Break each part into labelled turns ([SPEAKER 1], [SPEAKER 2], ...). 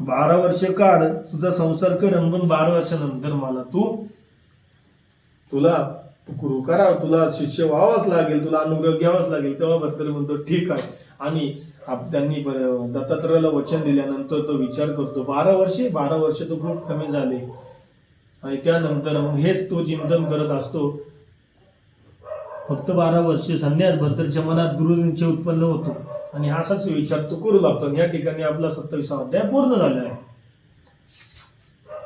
[SPEAKER 1] बारा वर्ष काढ तुझा संसार कर म्हणून बारा वर्षानंतर मला तू तुला गुरु करा तुला शिष्य व्हावाच लागेल तुला अनुग्रह घ्यावाच लागेल. तेव्हा भरतरी म्हणतो ठीक आहे. आणि आप- त्यांनी दत्तात्रयाला वचन दिल्यानंतर तो विचार करतो बारा वर्षे? बारा वर्ष तो खूप कमी झाले. आणि त्यानंतर मग हेच तो चिंतन करत असतो. फक्त बारा वर्ष संन्यास भरतरीच्या मनात दुर्निश्चय उत्पन्न होतो. आणि हा असाच विचार तो करू लागतो. या ठिकाणी आपला सत्तावीसा अध्याय पूर्ण झाला आहे.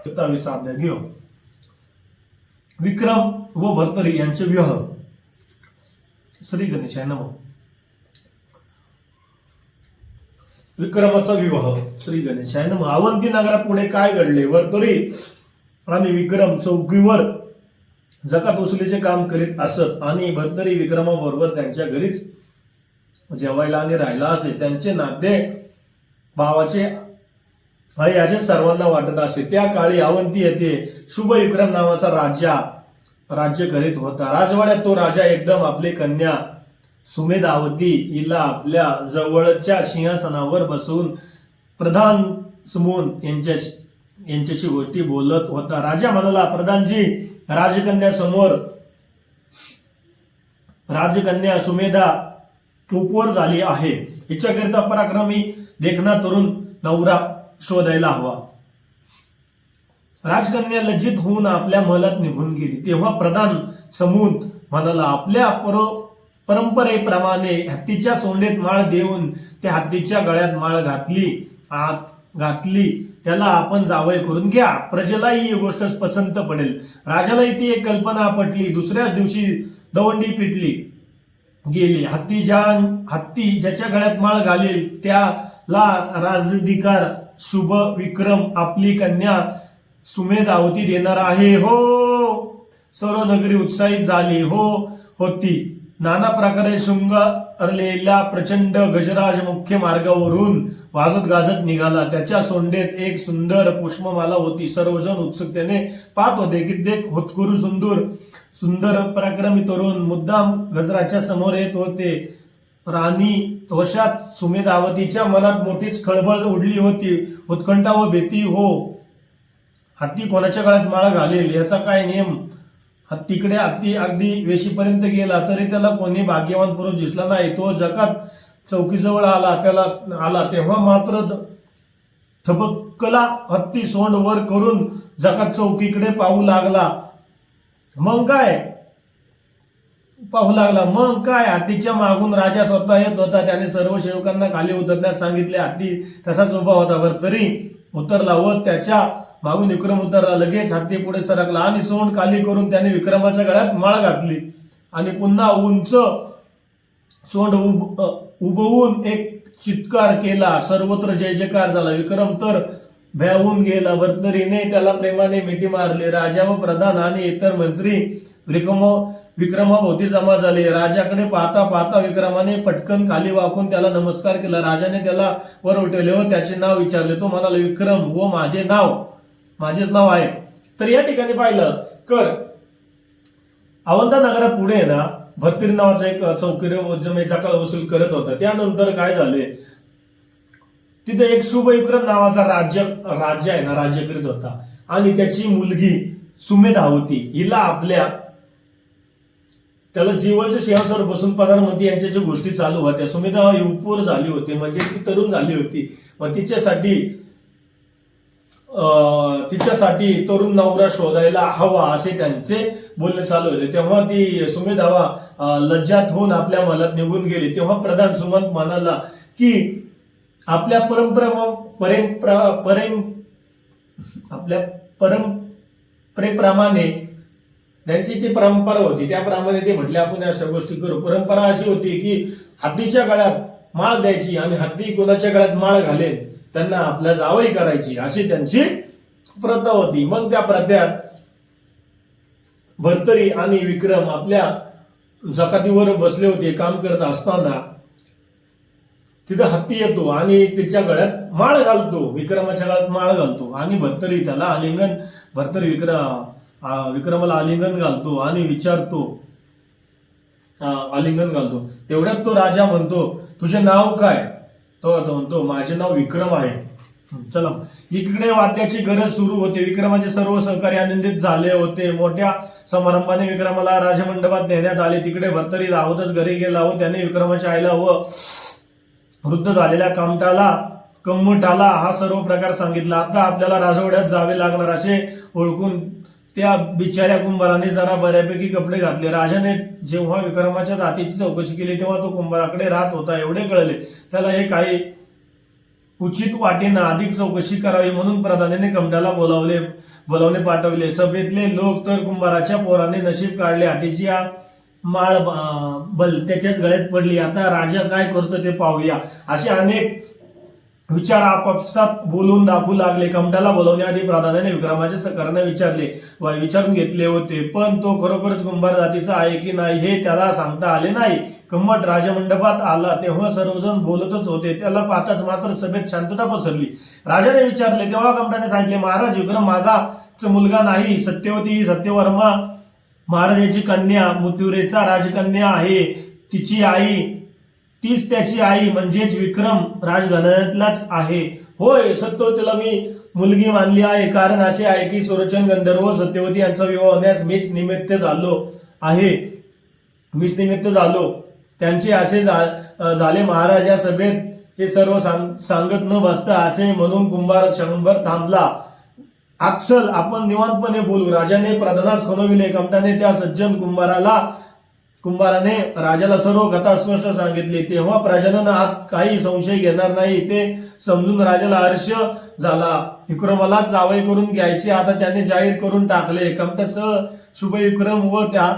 [SPEAKER 1] सत्तावीसा अध्याय घेऊ. विक्रम व भरतरी यांचे विवाह. श्री गणेशाय नमः. विक्रमाचा विवाह. श्री गणेशाय नमः. अवंती नगरात पुढे काय घडले? भरतरी आणि विक्रम चौकीवर जकात वसुलीचे काम करीत असत. आणि भरतरी विक्रमाबरोबर त्यांच्या घरीच जेवायला आणि राहायला असे त्यांचे नाते भावाचे आहे असे सर्वांना वाटत असे. त्या काळी अवंती येथे शुभ विक्रम नावाचा राजा राज्य करीत होता. राजवाड्यात तो राजा एकदम आपली कन्या सुमेधावती हिला आपल्या जवळच्या सिंहासनावर बसून प्रधान समून यांच्याशी यांच्याशी गोष्टी बोलत होता. राजा म्हणाला प्रधानजी राजकन्या समोर राजकन्या सुमेधा टोपवर झाली आहे. हिच्याकरिता पराक्रमी देखना तरुण नवरा शोधायला हवा. राजकन्या लज्जित होऊन आपल्या महलात निघून गेली. तेव्हा प्रधान समून म्हणाला आपल्या परो परंपरेप्रमाणे हत्तीच्या सोंडेत माळ देऊन त्या हत्तीच्या गळ्यात माळ घातली आत घातली. त्याला आपण जावई करून घ्या. प्रजेलाही ही गोष्ट पसंत पडेल. राजालाही ती एक कल्पना पटली. दुसऱ्याच दिवशी दवंडी पिटली. गेली. हत्ती ज्या हत्ती ज्याच्या गळ्यात माळ घालेल त्याला राजधिकार शुभ विक्रम आपली कन्या सुमेधावती देणार आहे. हो! सर्व नगरी उत्साहित झाली. हो होती. नाना प्रकारे शृंगारलेल्या प्रचंड गजराज मुख्य मार्गावरून वाजत गाजत निघाला. त्याच्या सोंडेत एक सुंदर पुष्पमाला होती. सर्वजण उत्सुकतेने पाहत होते कित्येक होतकुरू सुंदर सुंदर पराक्रमी तरुण मुद्दाम गजराच्या समोर येत होते. राणी तोशात सुमेधावतीच्या मनात मोठीच खळबळ उडली होती. उत्कंठा व भीती हो हत्ती कोणाच्या काळात माळ घालेल? याचा काय नियम हत्तीकडे हत्ती अगदी वेशीपर्यंत गेला तरी त्याला कोणी भाग्यवान पुरुष दिसला नाही. तो जगात चौकीजवळ आला त्याला आला. तेव्हा मात्र द- थबकला हत्ती सोंड वर करून जगात चौकीकडे पाहू लागला. मग काय? पाहू लागला. मग काय? हत्तीच्या मागून राजा स्वतः येत होता. त्याने सर्व सेवकांना खाली उतरण्यास सांगितले. हत्ती तसाच उभा होता. वर तरी उतरला व त्याच्या मागून विक्रम उतरला. लगेच हत्ती पुढे सरकला आणि सोंड खाली करून त्याने विक्रमाच्या गळ्यात माळ घातली. आणि पुन्हा उंच सोंड उब उभवून एक चित्कार केला. सर्वत्र जय जयकार झाला. विक्रम तर भ्यावून गेला. भर्तरीने त्याला प्रेमाने मिठी मारली. राजा व प्रधान आणि इतर मंत्री विक्रम विक्रमाभोवती जमा झाले. राजाकडे पाहता पाहता विक्रमाने पटकन खाली वाकून त्याला नमस्कार केला. राजाने त्याला वर उठवले व त्याचे नाव विचारले. तो म्हणाला विक्रम व माझे नाव. माझेच नाव आहे. तर या ठिकाणी पाहिलं कर. अवंता नगरात पुढे आहे ना भरतीर नावाचा एक चौकीरे जमेचा काळ वसूल करत होता. त्यानंतर काय झाले? तिथे एक शुभयुक्रम नावाचा राज्य राज्य आहे ना राज्य करीत होता. आणि त्याची मुलगी सुमेधा होती. हिला आपल्या त्याला जीवनच्या सिंहासनावर बसून प्रधानमंत्री यांच्या ज्या गोष्टी चालू होत्या सुमेधा युवपूर झाली होती म्हणजे ती तरुण झाली होती. मग तिच्यासाठी तिच्यासाठी तरुण नवरा शोधायला हवा असे त्यांचे बोलणे चालू होते. तेव्हा ती सुमेधावा लज्जात होऊन आपल्या मनात निघून गेली. तेव्हा प्रधान सुमंत म्हणाला की आपल्या परंपरा परंपरा परं आपल्या परंपरेप्रमाणे त्यांची ती परंपरा होती. त्याप्रमाणे ते म्हटले आपण अशा गोष्टी करू. परंपरा अशी होती की हत्तीच्या गळ्यात माळ द्यायची आणि हत्ती कोणाच्या गळ्यात माळ घालेल त्यांना आपल्या जावई करायची अशी त्यांची प्रथा होती. मग त्या प्रथ्यात भरतरी आणि विक्रम आपल्या जकातीवर बसले होते काम करत असताना तिथं हत्ती येतो आणि तिच्या गळ्यात माळ घालतो. विक्रमाच्या गळ्यात माळ घालतो. आणि भरतरी त्याला आलिंगन भरतरी विक्रम विक्रमाला आलिंगन घालतो आणि विचारतो आलिंगन घालतो. तेवढ्यात तो राजा म्हणतो तुझे नाव काय? तो आता म्हणतो माझे नाव विक्रम आहे. चला. इकडे वाद्याची गरज सुरू होते. विक्रमाचे सर्व सहकारी आनंदित झाले होते. मोठ्या समारंभाने विक्रमाला राजमंडपात नेण्यात आले. तिकडे भरतरी धावतच घरी गेला व त्याने विक्रमाच्या आईला व वृद्ध झालेल्या कामटाला कंबटाला हा सर्व प्रकार सांगितला. आता आपल्याला राजवाड्यात जावे लागणार असे ओळखून त्या बिचाऱ्या कुंभाराने जरा बऱ्यापैकी कपडे घातले. राजाने जेव्हा विक्रमाच्या जातीची चौकशी केली तेव्हा तो कुंभाराकडे राहत होता एवढे कळले. त्याला हे काही उचित वाटेनं अधिक चौकशी करावी म्हणून प्रधानाने कमटाला बोलावले बोलावणे पाठवले. सभेतले लोक तर कुंभाराच्या पोराने नशीब काढले. हातीची या माळ बल त्याच्याच गळ्यात पडली. आता राजा काय करतो ते पाहूया. असे अनेक विचार आपापसात बोलून दाखवू लागले. कमटाला बोलवण्याआधी प्राधान्याने विक्रमाच्या सकरने विचारले. व विचारून घेतले होते. पण तो खरोखरच कुंभार जातीचा आहे की नाही हे त्याला सांगता आले नाही. कम्मट राजमंडपात आला. तेव्हा सर्वजण बोलतच होते. त्याला पाहताच मात्र सभेत शांतता पसरली. राजाने विचारले तेव्हा कमटाने सांगितले महाराज विक्रम माझाच मुलगा नाही. सत्यवती ही सत्यवर्मा महाराजाची कन्या मृत्युरेचा राजकन्या आहे. तिची आई तीच त्याची आई म्हणजेच विक्रम राजघराण्यातलाच आहे. होय सत्यवतीला मी मुलगी मानली आहे. कारण असे आहे की सुरचन गंधर्व सत्यवती यांचा विवाह होण्यास मीच निमित्त झालो आहे. मीच निमित्त झालो. त्यांचे असे झा- झाले महाराज या सभेत हे सर्व सांग सांगत न बसता असे म्हणून कुंभार शंभर थांबला. अक्षर आपण निवांतपणे बोलू. राजाने प्रधानास खुणविले. कमताने त्या सज्जन कुंभाराला कुंभाराने राजाला सर्व कथा स्पष्ट सांगितली. तेव्हा प्रजानं आत काही संशय घेणार नाही. ते समजून राजाला हर्ष झाला. विक्रमाला जावई करून घ्यायची. आता त्याने जाहीर करून टाकले. कमतास शुभ विक्रम व त्या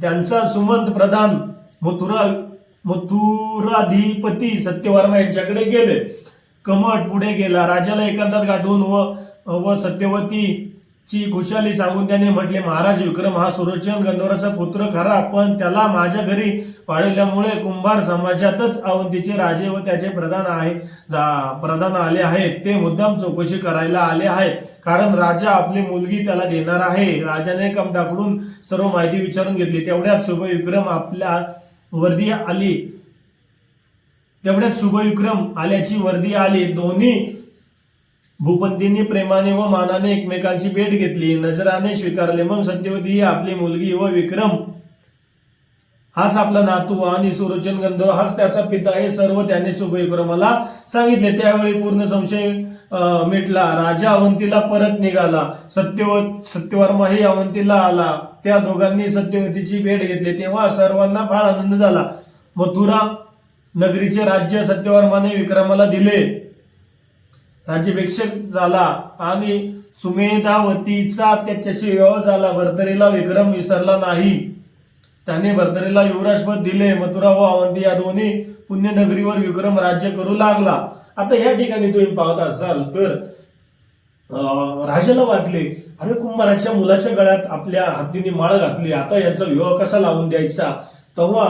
[SPEAKER 1] त्यांचा सुमंत प्रधान मथुरा मथुराधिपती सत्यवर्मा यांच्याकडे गेले. कमट पुढे गेला. राजाला एकांतात गाठून व व सत्यवतीची खुशाली सांगून त्याने म्हटले महाराज विक्रम हा सुरोचन गंधर्वाचा पुत्र खरा पण त्याला माझ्या घरी वाढवल्यामुळे कुंभार समाजातच अवंतीचे राजे व त्याचे प्रधान आहे जा- प्रधान आले आहेत. ते मुद्दाम चौकशी करायला आले आहेत. कारण राजा आपली मुलगी त्याला देणार आहे. राजाने कमदाकडून सर्व माहिती विचारून घेतली. तेवढ्यात शुभविक्रम आपल्या वर्दी आली. तेवढ्यात शुभविक्रम आल्याची वर्दी आली. दोन्ही भूपंतींनी प्रेमाने व मानाने एकमेकांची भेट घेतली. नजराने स्वीकारले. मग सत्यवती ही आपली मुलगी व विक्रम. हाच आपला नातू आणि सुरोचन गंधर्व. हाच त्याचा पिता. हे सर्व त्याने शुभविक्रमाला सांगितले. त्यावेळी पूर्ण संशय मिटला. राजा अवंतीला परत निघाला. सत्यव सत्यवर्मा ही अवंतीला आला. त्या दोघांनी सत्यवतीची भेट घेतली. तेव्हा सर्वांना फार आनंद झाला. मथुरा नगरीचे राज्य सत्यवर्माने विक्रमाला दिले. राज्याभिषेक झाला आणि सुमेधावतीचा त्याच्याशी विवाह झाला. भरतरीला विक्रम विसरला नाही. त्याने भरतरीला युवराजपद दिले. मथुरा व अवंती या दोन्ही पुण्यनगरीवर विक्रम राज्य करू लागला. आता या ठिकाणी तुम्ही पाहत असाल तर राजाला वाटले अरे कुंभाराच्या मुलाच्या गळ्यात आपल्या हत्तीने माळ घातली. आता याचा विवाह कसा लावून द्यायचा? तेव्हा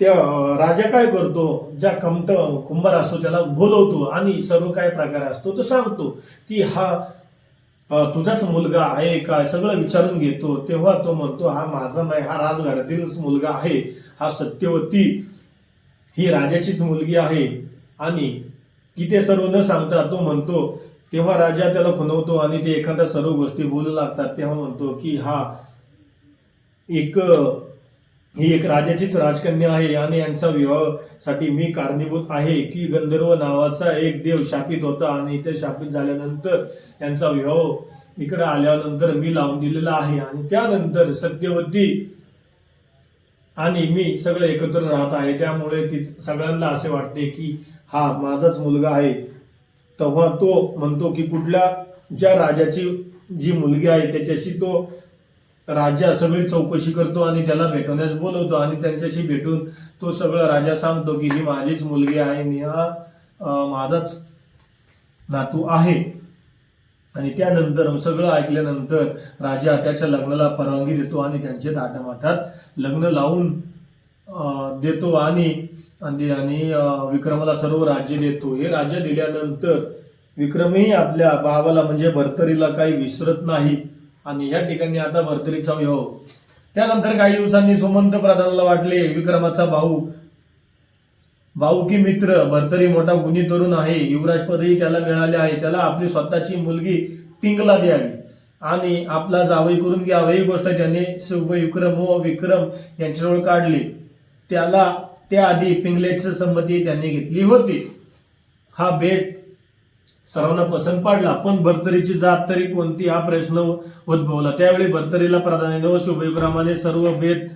[SPEAKER 1] त्या राजा काय करतो? ज्या कमत कुंभार असतो त्याला बोलवतो आणि सर्व काय प्रकार असतो तो सांगतो की हा तुझाच मुलगा आहे का? सगळं विचारून घेतो. तेव्हा तो म्हणतो हा माझा नाही हा राजघरातीलच मुलगा आहे. हा सत्यवती ही राजाचीच मुलगी आहे. आणि तिथे सर्व न सांगता तो म्हणतो तेव्हा राजा त्याला खुनवतो आणि ते एखाद्या सर्व गोष्टी बोलू लागतात. तेव्हा म्हणतो की हा एक ही एक राजाचीच राजकन्या आहे. आणि यांचा विवाहासाठी मी कारणीभूत आहे की गंधर्व नावाचा एक देव शापित होता आणि इथे शापित झाल्यानंतर यांचा विवाह इकडे आल्यानंतर मी लावून दिलेला आहे. आणि त्यानंतर सत्यवती आणि मी सगळे एकत्र राहत आहे. त्यामुळे ती सगळ्यांना असे वाटते की हा माझाच मुलगा आहे. तेव्हा तो म्हणतो की कुठल्या ज्या राजाची जी मुलगी आहे त्याच्याशी तो राजा सगळी चौकशी करतो आणि त्याला भेटवण्यास बोलवतो आणि त्यांच्याशी भेटून तो सगळं राजा सांगतो की ही माझीच मुलगी आहे मी हा माझाच नातू आहे. आणि त्यानंतर सगळं ऐकल्यानंतर राजा त्याच्या लग्नाला परवानगी देतो आणि त्यांचे थाटामाटात लग्न लावून देतो आणि आणि आणि विक्रमाला सर्व राज्य देतो. हे राज्य दिल्यानंतर विक्रमही आपल्या भावाला म्हणजे भरतरीला काही विसरत नाही. आणि या ठिकाणी आता भरतरीचा विवाह हो. त्यानंतर काही दिवसांनी सुमंत प्रधानाला वाटले विक्रमाचा भाऊ. भाऊ की मित्र भरतरी मोठा गुणी तरुण आहे. युवराजपदही त्याला मिळाले आहे. त्याला आपली स्वतःची मुलगी पिंगला द्यावी. आणि आपला जावई करून घ्यावं ही गोष्ट त्याने शुभ विक्रम व विक्रम यांच्याजवळ काढली. त्याला त्याआधी पिंगलेची संमती त्यांनी घेतली होती. हा बेट सर्वांना पसंत पडला. पण भरतरीची जात तरी कोणती? हा प्रश्न उद्भवला. त्यावेळी भरतरीला प्राधान्याने व शुभविक्रमाने सर्व भेद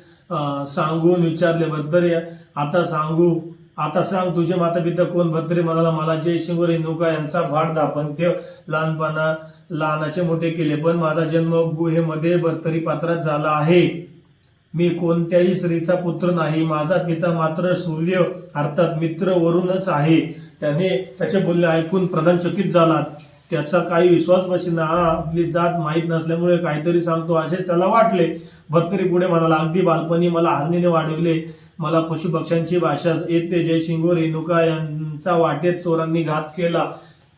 [SPEAKER 1] सांगून विचारले भरतरी आता सांगू. आता सांग तुझे माता पिता कोण? भरतरी म्हणाला मला जय शिंग रेणुका यांचा भाट दापण ते लहानपणा लहानाचे मोठे केले. पण माझा जन्म गुहेमध्ये भरतरी पात्रात झाला आहे. मी कोणत्याही स्त्रीचा पुत्र नाही. माझा पिता मात्र सूर्य अर्थात मित्र वरूनच आहे. त्याने त्याचे बोलणे ऐकून प्रधान चकित झाला त्याचा काही विश्वास बसेना. हा आपली जात माहीत नसल्यामुळे काहीतरी सांगतो असेच त्याला वाटले. भरतरी पुढे म्हणाला अगदी बालपणी मला हरणीने वाढवले. मला पशुपक्ष्यांची भाषा येते. जयशिंगो रेणुका यांचा वाटेत चोरांनी घात केला.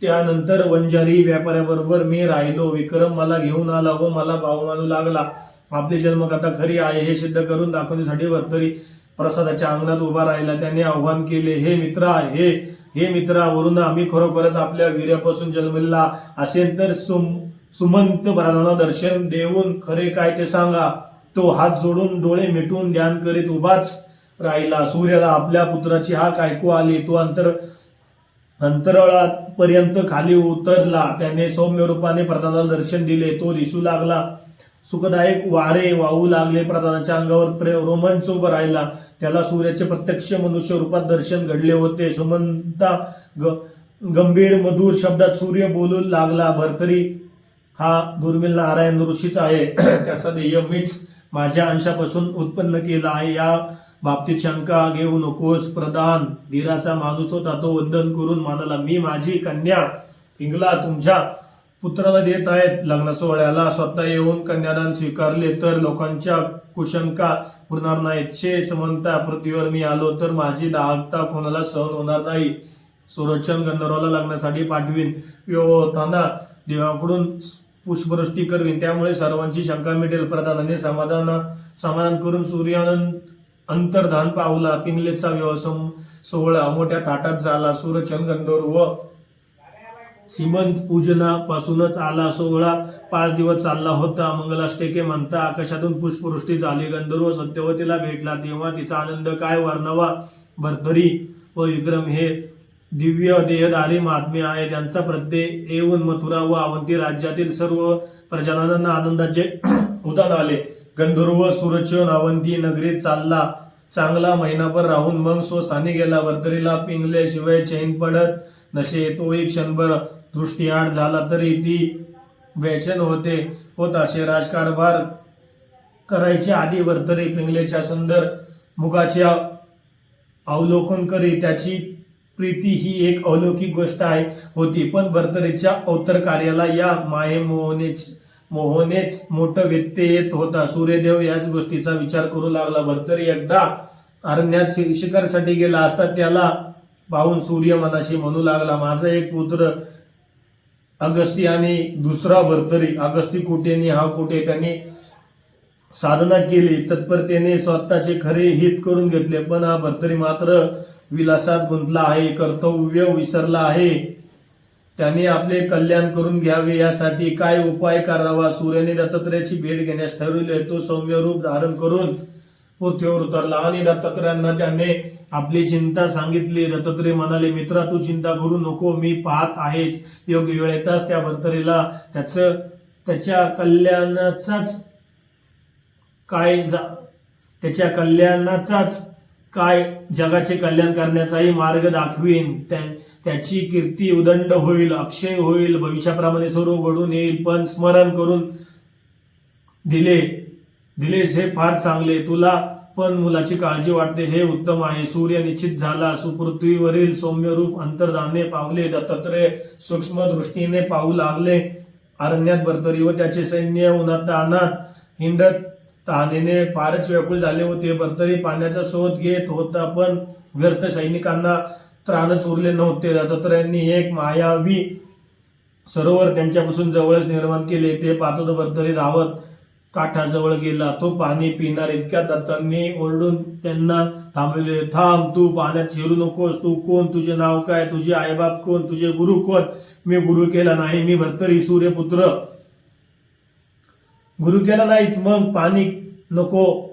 [SPEAKER 1] त्यानंतर वंजारी व्यापाऱ्याबरोबर मी राहिलो. विक्रम मला घेऊन आला व मला भाऊ मानू लागला. आपली जन्मकथा खरी आहे हे सिद्ध करून दाखवण्यासाठी भरतरी प्रसादाच्या अंगणात उभा राहिला. त्याने आव्हान केले हे मित्रा हे हे मित्रावरून आम्ही खरोखरच आपल्या वीर्यापासून जन्मलेला असेल तर सुम सुमंत ब्राह्मणाला दर्शन देऊन खरे काय ते सांगा. तो हात जोडून डोळे मिटून ध्यान करीत उभाच राहिला. सूर्याला आपल्या पुत्राची हाक ऐकू आली. तो अंतर अंतराळापर्यंत खाली उतरला. त्याने सौम्य रूपाने प्रधानाला दर्शन दिले. तो दिसू लागला. सुखदायक वारे वाहू लागले. प्रधानाच्या अंगावर प्रे- रोमांच उभं राहिला. त्याला सूर्याचे प्रत्यक्ष मनुष्य रूपात दर्शन घडले होते. सुमंता ग गंभीर मधुर शब्दात सूर्य बोलू लागला. भरतरी हा दुर्मिल नारायण ऋषीच आहे. त्याचा ध्येय मीच माझ्या अंशापासून उत्पन्न केला आहे. या बाबतीत शंका घेऊ नकोस. प्रधान धीराचा माणूस होता तो वंदन करून मानला मी माझी कन्या पिंगला तुमच्या पुत्राला देत आहेत. लग्न सोहळ्याला स्वतः येऊन कन्यादान स्वीकारले. तर लोकांच्या कुशंका पुरणार नाहीत शे म्हणता पृथ्वीवर मी आलो तर माझी दाहकता कोणाला सहन होणार नाही. सुरक्षण गंधर्वाला लग्नासाठी पाठवीन. होताना देवाकडून पुष्पवृष्टी करवीन. त्यामुळे सर्वांची शंका मिटेल. प्रधानाने समाधान समाधान करून सूर्यानंद अंतर्धान पावला पिंगलेचा विवाह सम- सोहळा मोठ्या ताटात झाला. सूरचंद गंधर्व व सीमंत पूजनापासूनच आला सोहळा. पाच दिवस चालला होता. मंगलाष्टके म्हणता आकाशातून पुष्पवृष्टी झाली. गंधर्व सत्यवतीला भेटला. तेव्हा तिचा आनंद काय वर्णवा? भरतरी व विक्रम हे दिव्य देहधारी महात्मे आहे. त्यांचा प्रत्यय येऊन मथुरा व अवंती राज्यातील सर्व प्रजाजनांना आनंदाचे उदान आले. गंधर्व सुरचन अवंती नगरीत चालला. चांगला महिनाभर राहून मग स्वस्थानी गेला. वर्तरीला पिंगले शिवाय चैन पडत नसे तो एक क्षणभर दृष्टीआड झाला तरी ती व्यसन होते. होत असे राजकारभार करायचे आधी वर्तरी पिंगलेच्या सुंदर मुखाचे अवलोकन करी. त्याची प्रीती ही एक अलौकिक गोष्ट आहे होती. पण भरतरीच्या अवतर कार्याला या माये मोहनेच मोहनेच मोठं व्यत्यय येत होता. सूर्यदेव याच गोष्टीचा विचार करू लागला. भरतरी एकदा अरण्यात शिखरसाठी गेला असता त्याला पाहून सूर्य मनाशी म्हणू लागला माझा एक पुत्र अगस्ती आणि दुसरा भरतरी अगस्ती कोटेने हा कुटे त्यांनी साधना केली. तत्परतेने स्वतःचे खरे हित करून घेतले पण हा भरतरी मात्र विलासात गुंतला आहे कर्तव्य विसरला आहे. त्याने आपले कल्याण करून घ्यावे यासाठी काय उपाय करावा? सूर्याने दत्तात्रयाची भेट घेण्यास ठरविले. तो सौम्य रूप धारण करून पृथ्वीवर उतरला आणि दत्तात्रयांना त्याने आपली चिंता सांगितली. दत्तात्रय म्हणाले मित्रा तू चिंता करू नको मी पाहत आहेच. योग्य वेळ येताच त्या भरतरीला त्याचं त्याच्या कल्याणाचाच काय जा त्याच्या कल्याणाचाच काय जगाचे कल्याण करण्याचाही मार्ग दाखवीन. त्या त्याची कीर्ती उदंड होईल अक्षय होईल भविष्याप्रमाणे सर्व घडून येईल पण स्मरण करून दिले. दिलेस हे फार चांगले. तुला पण मुलाची काळजी वाटते. हे उत्तम आहे. सूर्य निश्चित झाला सुपृथ्वीवरील सौम्य रूप अंतर्धाने पावले. दत्तात्रय सूक्ष्म दृष्टीने पाहू लागले. अरण्यात भरतरी व त्याचे सैन्य उन्हात हिंडत तहानेने फारच व्याकुळ झाले होते. भरतरी पाण्याचा शोध घेत होता पण व्यर्थ सैनिकांना त्राणच उरले नव्हते. दत्तात्रयांनी एक मायावी सरोवर त्यांच्यापासून जवळच निर्माण केले. ते पाहतो भरतरी धावत काठाजवळ गेला. तो पाणी पिणार इतक्या दत्तांनी ओरडून त्यांना थांबले थांब तू पाण्यात शिरू नकोस. तू कोण? तुझे नाव काय? तुझे आईबाप कोण? तुझे गुरु कोण? मी गुरु केला नाही. मी भरतरी सूर्यपुत्र. गुरु केला नाहीस? मग पाणी नको.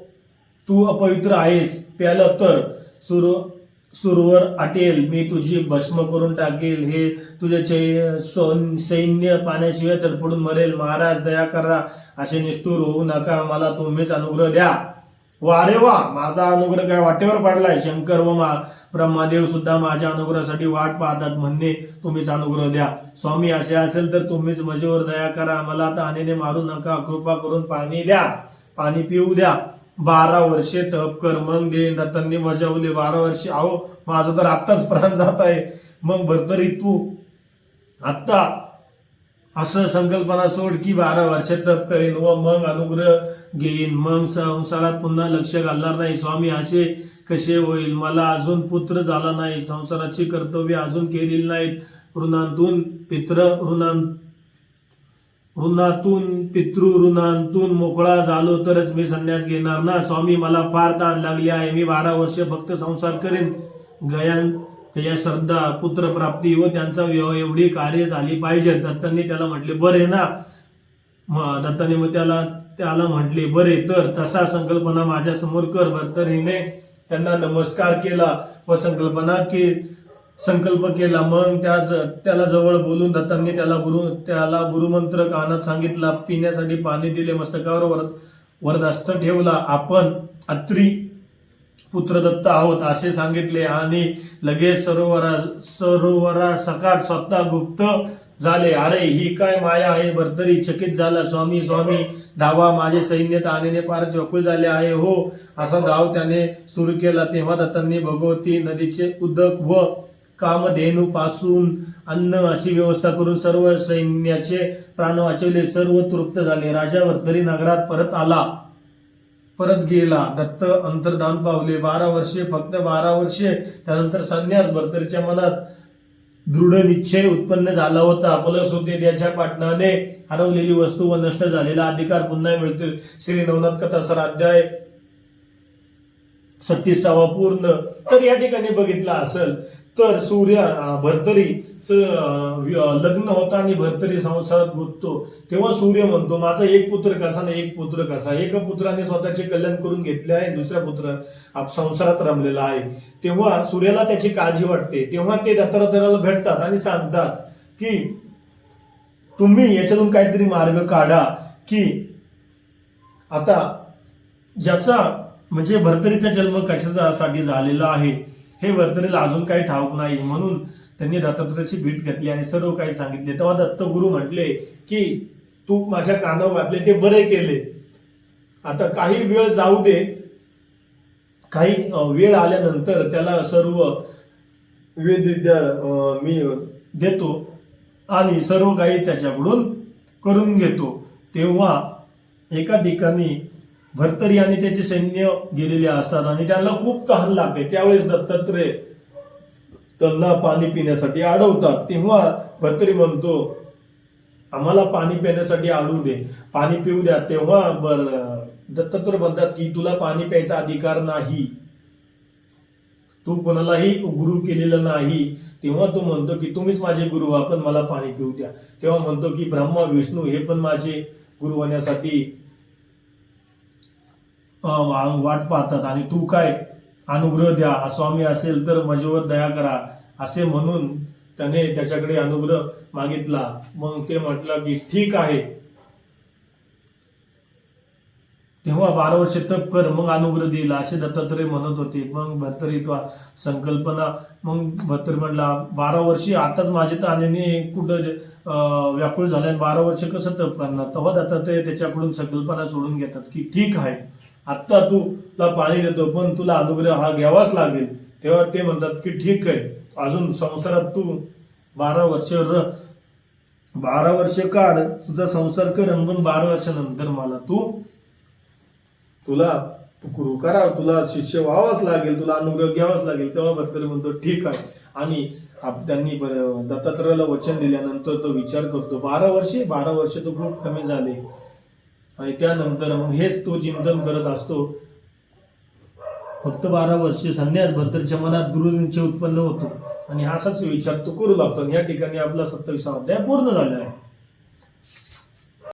[SPEAKER 1] तू अपवित्र आहेस. प्यालं तर. सुर सुरवर आटेल. मी तुझी भस्म करून टाकेल. हे तुझे चै- सैन्य पाण्याशिवाय तडफडून मरेल. महाराज दया करा. असे निष्ठूर होऊ नका मला तुम्हीच अनुग्रह द्या. वा रे वा माझा अनुग्रह काय वाटेवर पडलाय? शंकर व मा ब्रह्मादेव सुद्धा माझ्या अनुग्रहासाठी वाट पाहतात म्हणणे तुम्हीच अनुग्रह द्या. स्वामी असे असेल तर तुम्हीच मजेवर दया करा. मला तानेने मारू नका. कृपा करून पाणी द्या. पाणी पिऊ द्या. बारा वर्षे तप कर. मग देईन दत्तांनी मजावले बारा वर्षे. अहो माझं तर आत्ताच प्राण जात आहे. मग भरतरी तू आत्ता असं संकल्पना सोड की बारा वर्षात तप करेन. व मग अनुग्रह घेईन. मग संसारात पुन्हा लक्ष घालणार नाही. स्वामी असे कसे होईल? मला अजून पुत्र झाला नाही. संसाराची कर्तव्य अजून केलेली नाहीत. ऋणांतून पित्र ऋणां ऋणातून पितृ ऋणांतून मोकळा झालो तरच मी संन्यास घेणार ना? स्वामी मला फार ताण लागली आहे. मी बारा वर्ष फक्त संसार करेन. गयान त्याच्या श्रद्धा पुत्रप्राप्ती व त्यांचा व्यवहार एवढी कार्य झाली पाहिजे. दत्तांनी त्याला म्हटले बरे ना. मग दत्ताने मग त्याला त्याला म्हटले बरे तर तसा संकल्पना माझ्यासमोर कर. हिने त्यांना नमस्कार केला व संकल्पना की संकल्प केला. मग त्या त्याला जवळ बोलून दत्तांनी त्याला गुरु त्याला गुरुमंत्र कानात सांगितला पिण्यासाठी पाणी दिले मस्तकावर वर वरदास्त ठेवला. आपण अत्री पुत्रदत्त आहोत असे सांगितले आणि लगेच सरोवरा सरोवरा सकाळ स्वतः गुप्त झाले. अरे ही काय माया आहे? भरतरी चकित झाला. स्वामी स्वामी धावा माझे सैन्य तानेने फार व्याकुळ झाले आहे. हो असा धाव त्याने सुरू केला. तेव्हा दत्तांनी भगवती नदीचे उदक व कामधेनू पासून अन्न अशी व्यवस्था करून सर्व सैन्याचे प्राण वाचवले. सर्व तृप्त झाले. राजा भरतरी नगरात परत आला. परत गेला दत्त अंतर्धान पावले बारा वर्षे फक्त बारा वर्षे त्यानंतर संन्यास भरतरीच्या मनात दृढ निश्चय उत्पन्न झाला होता. पलस होते त्याच्या पाटणाने हरवलेली वस्तू व नष्ट झालेला अधिकार पुन्हा मिळतील श्री नवनाथ कथा सर अध्याय सत्तीसावा पूर्ण. तर या ठिकाणी बघितलं असेल तर सूर्य भरतरी लग्न होतं आणि भरतरी संसारात गुंततो तेव्हा सूर्य म्हणतो माझा एक पुत्र कसा ना एक पुत्र कसा? एका पुत्राने स्वतःचे कल्याण करून घेतले आहे दुसरा पुत्र आप संसारात रमलेला आहे. तेव्हा सूर्याला त्याची काळजी वाटते. तेव्हा ते दत्तात्रयाला भेटतात आणि सांगतात की तुम्ही याच्यातून काहीतरी मार्ग काढा की आता ज्याचा म्हणजे भरतरीचा जन्म कशासाठी झालेला आहे? हे भरतरीला अजून काही ठाऊक नाही. म्हणून त्यांनी दत्तात्रयाची भेट घेतली आणि सर्व काही सांगितले. तेव्हा दत्तगुरु म्हटले की तू माझ्या कानावर घातले ते बरे केले. आता काही वेळ जाऊ दे. काही वेळ आल्यानंतर त्याला सर्व वेदविद्या मी देतो आणि सर्व काही त्याच्याकडून करून घेतो. तेव्हा एका ठिकाणी भरतरी आणि त्याचे सैन्य गेलेले असतात आणि त्यांना खूप तहान लागते. त्यावेळेस दत्तात्रय त्यांना पाणी पिण्यासाठी अडवतात. तेव्हा भरतरी म्हणतो आम्हाला पाणी पिण्यासाठी अडवू दे. पाणी पिऊ द्या. तेव्हा दत्तत्र म्हणतात की तुला पाणी प्यायचा अधिकार नाही. तू कोणालाही गुरु केलेला नाही. तेव्हा तो म्हणतो की तुम्हीच माझे गुरु आपण मला पाणी पिऊ द्या. तेव्हा म्हणतो की ब्रह्मा विष्णू हे पण माझे गुरु होण्यासाठी वाट पाहतात. आणि तू काय अनुग्रह द्या. स्वामी असेल तर माझ्यावर दया करा असे म्हणून त्याने त्याच्याकडे अनुग्रह मागितला. मग ते म्हटलं की ठीक आहे. तेव्हा बारा वर्ष तप कर मग अनुग्रह देईल असे दत्तात्रय म्हणत होते. मग भरतरी तो संकल्पना मग भरतरी म्हणला बारा वर्षी आताच माझे तानेने कुठं व्याकुळ झाल्याने बारा वर्ष कसं तप करणार? तेव्हा दत्तात्रय त्याच्याकडून संकल्पना सोडून घेतात की ठीक आहे. आत्ता तू तुला पाणी देतो पण तुला अनुग्रह हा घ्यावाच लागेल. तेव्हा ते म्हणतात की ठीक आहे. अजून संसारात तू बारा वर्ष र बारा वर्ष काढ. तुझा संसार कर आणि बारा वर्षानंतर मला तू तुला गुरु करा. तुला शिष्य व्हावाच लागेल तुला अनुग्रह घ्यावाच लागेल. तेव्हा भरतरी म्हणतो ठीक आहे. आणि त्यांनी दत्तात्रयाला वचन दिल्यानंतर तो विचार करतो बारा वर्षे बारा वर्ष तो खूप कमी झाले. आणि त्यानंतर मग हेच तो चिंतन करत असतो. फक्त बारा वर्ष संन्यास भरतरच्या मनात गुरुजींचे उत्पन्न होतो. आणि असाच विचार तो करू लागतो. या ठिकाणी आपला सत्तावीसा अध्याय पूर्ण झाला आहे.